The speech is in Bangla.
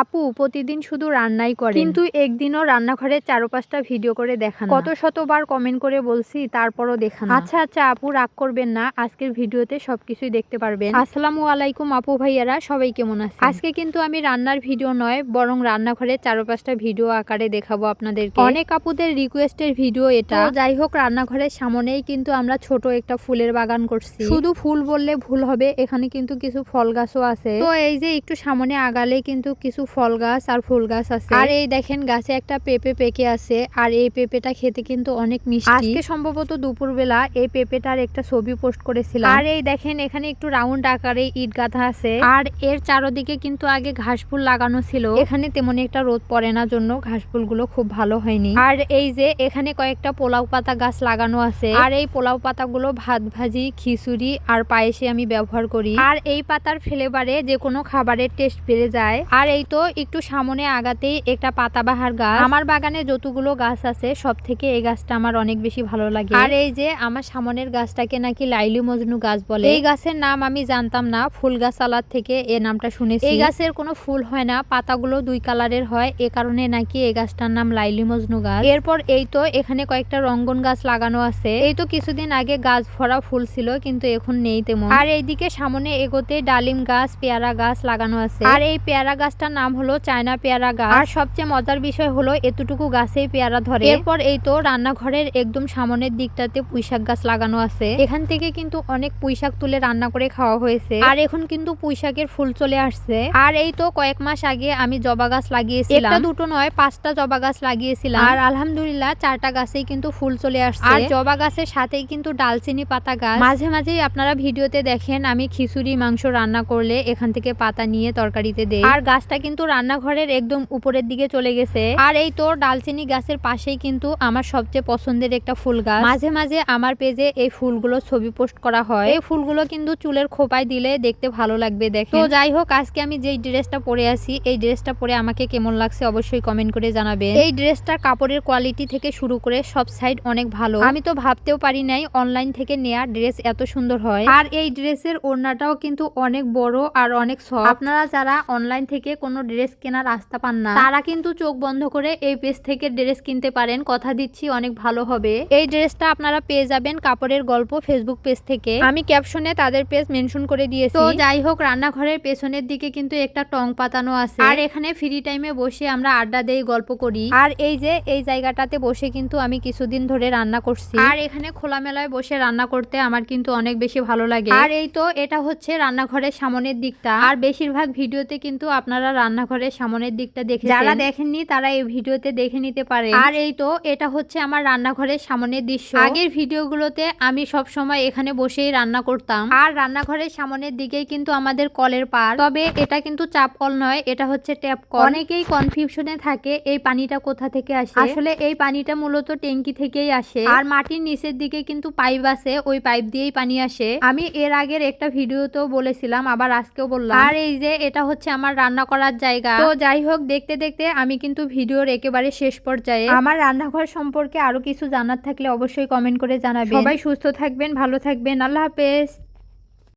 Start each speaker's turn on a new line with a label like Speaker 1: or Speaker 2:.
Speaker 1: আপু প্রতিদিন শুধু রান্নাই করে কিন্তু একদিনও রান্নাঘরের চারো পাঁচটা ভিডিও করে দেখান কত শতবার কমেন্ট করে বলছি তারপরও দেখান আচ্ছা আচ্ছা আপু রাগ করবেন না। আজকের ভিডিওতে সবকিছুই দেখতে পারবেন। আসসালামু আলাইকুম আপু ভাইয়ারা সবাই কেমন আছে আজকে কিন্তু আমি রান্নার ভিডিও নয় বরং রান্নাঘরের চারো পাঁচটা ভিডিও আকারে দেখাবো আপনাদেরকে। অনেক আপুদের রিকোয়েস্টের ভিডিও এটা। যাই হোক রান্নাঘরের সামনেই কিন্তু আমরা ছোট একটা ফুলের বাগান করছি। শুধু ফুল বললে ভুল হবে এখানে কিন্তু কিছু ফল গাছও আছে। তো এই যে একটু সামনে আগালে কিন্তু কিছু ফল গাছ আর ফুল গাছ আছে। আর এই দেখেন গাছে একটা পেঁপে পেকে আছে আর এই পেঁপেটা খেতে কিন্তু অনেক মিষ্টি। আজকে সম্ভবত দুপুরবেলা এই পেঁপেটার একটা ছবি পোস্ট করেছিলাম। আর এই দেখেন এখানে একটু রাউন্ড আকারে ইট গাঁথা আছে। আর এর চারদিকে কিন্তু আগে ঘাস ফুল লাগানো ছিল। এখানে তেমন একটা রোদ পড়ে না জন্য ঘাস ফুলগুলো খুব ভালো হয়নি। আর এই যে এখানে কয়েকটা পোলাও পাতা গাছ লাগানো আছে। আর এই পোলাও পাতাগুলো ভাত ভাজি খিচুড়ি আর পায়েসে আমি ব্যবহার করি। আর এই পাতার ফ্লেভারে যে কোনো খাবারের টেস্ট বেড়ে যায়। আর এই তো একটু সামনে আগাতেই একটা পাতাবাহার গাছ। আমার বাগানে যতগুলো গাছ আছে সব থেকে এই গাছটা আমার অনেক বেশি ভালো লাগে। আর এই যে আমার সামনের গাছটাকে নাকি লাইলি মজনু গাছ বলে। এই গাছের নাম আমি জানতাম না ফুল গাছ আলার থেকে এই নামটা শুনেছি। এই গাছের কোনো ফুল হয় না, পাতাগুলো দুই কালারের হয়, এ কারণে নাকি এই গাছটার নাম লাইলি মজনু গাছ। এরপর এই তো এখানে কয়েকটা রঙ্গন গাছ লাগানো আছে। এই তো কিছুদিন আগে গাছ ভরা ফুল ছিল, কিন্তু এখন নেই তেমন। আর এইদিকে সামনে এগোতে ডালিম গাছ, পেয়ারা গাছ লাগানো আছে। আর এই পেয়ারা গাছটার নাম হলো চায়না পেয়ারা গাছ। আর সবচেয়ে মজার বিষয় হলো এতটুকু গাছেই পেয়ারা ধরে। এরপর এই তো রান্নাঘরের একদম সামনের দিকটাতে পুঁইশাক গাছ লাগানো আছে। এখান থেকে কিন্তু অনেক পুঁইশাক তুলে রান্না করে খাওয়া হয়েছে। আর এখন কিন্তু পুঁইশাকের ফুল চলে আসছে। আর এই তো কয়েক মাস আগে আমি জবা গাছ লাগিয়েছিলাম। একটা দুটো নয় পাঁচটা জবা গাছ লাগিয়েছিলাম। আর আলহামদুলিল্লাহ চারটা গাছেই কিন্তু ফুল চলে আসছে। আর জবা গাছের সাথেই কিন্তু ডালচিনি পাতা গাছ। মাঝে মাঝেই আপনারা ভিডিওতে দেখেন আমি খিচুড়ি মাংস রান্না করলে এখান থেকে পাতা নিয়ে তরকারিতে দেই। আর গাছটা কিন্তু রান্নাঘরের একদম উপরের দিকে চলে গেছে। আর এই তো ডালচিনি গাছের পাশেই কিন্তু আমার সবচেয়ে পছন্দের একটা ফুল গাছ। মাঝে মাঝে আমার পেজে এই ফুলগুলো ছবি পোস্ট করা হয়। এই ফুলগুলো কিন্তু চুলের খোপায় দিলে দেখতে ভালো লাগবে দেখে। তো যাই হোক, আজকে আমি যেই ড্রেসটা পরে আছি, এই ড্রেসটা পরে আমাকে কেমন লাগছে অবশ্যই কমেন্ট করে জানাবে এই ড্রেসটার কাপড়ের কোয়ালিটি থেকে শুরু করে সব সাইড অনেক ভালো। আমি তো ভাবতেও পারি নাই অনলাইন থেকে নেয়া ড্রেস এত সুন্দর হয়। আর এই ড্রেসের ওড়নাটাও কিন্তু অনেক বড় আর অনেক সফট আপনারা যারা অনলাইন থেকে কোনো ড্রেস কেনার রাস্তা পান না। তারা কিন্তু চোখ বন্ধ করে এই পেজ থেকে ড্রেস কিনতে পারেন। কথা দিচ্ছি অনেক ভালো হবে। এই ড্রেসটা আপনারা পেয়ে যাবেন কাপড়ের গল্প ফেসবুক পেজ থেকে। আমি ক্যাপশনে তাদের পেজ মেনশন করে দিয়েছি। তো যাই হোক রান্নাঘরের পেছনের দিকে কিন্তু একটা টং পাতানো আছে। আর এখানে ফ্রি টাইমে বসে আমরা আড্ডা দেই গল্প করি। আর এই যে এই জায়গাটাতে বসে কিন্তু আমি কিছুদিন ধরে রান্না করছি। আর এখানে খোলামেলায় বসে রান্না করতে আমার কিন্তু অনেক বেশি ভালো লাগে। আর এই তো এটা হচ্ছে রান্নাঘরের সামনের দিকটা। আর বেশিরভাগ ভিডিওতে কিন্তু আপনারা রান্নাঘরের সামনের দিকটা দেখে যারা দেখেননি তারা এই ভিডিওতে দেখে নিতে পারে আর এই তো এটা হচ্ছে আমার রান্নাঘরের সামনের দৃশ্য। আগের ভিডিওগুলোতে আমি সব সময় এখানে বসেই রান্না করতাম। আর রান্নাঘরের সামনের দিকেই কিন্তু আমাদের কলের পার তবে এটা কিন্তু চাপ কল নয় এটা হচ্ছে ট্যাপ কল। অনেকেই কনফিউশনে থাকে এই পানিটা কোথা থেকে আসে? আসলে এই পানিটা মূলত ট্যাঙ্কি থেকেই আসে। আর মাটির নিচের দিকে কিন্তু পাইপ আছে ওই পাইপ দিয়েই পানি আসে। আমি এর আগের একটা ভিডিওতেও বলেছিলাম আবার আজকেও বললাম। আর এই যে এটা হচ্ছে আমার রান্না করার জায়গা। তো যাই হোক দেখতে দেখতে আমি কিন্তু ভিডিওর একেবারে শেষ পর্যায়ে। আমার রান্নাঘর সম্পর্কে আরও কিছু জানার থাকলে অবশ্যই কমেন্ট করে জানাবেন। সবাই সুস্থ থাকবেন ভালো থাকবেন। আল্লাহ হাফেজ।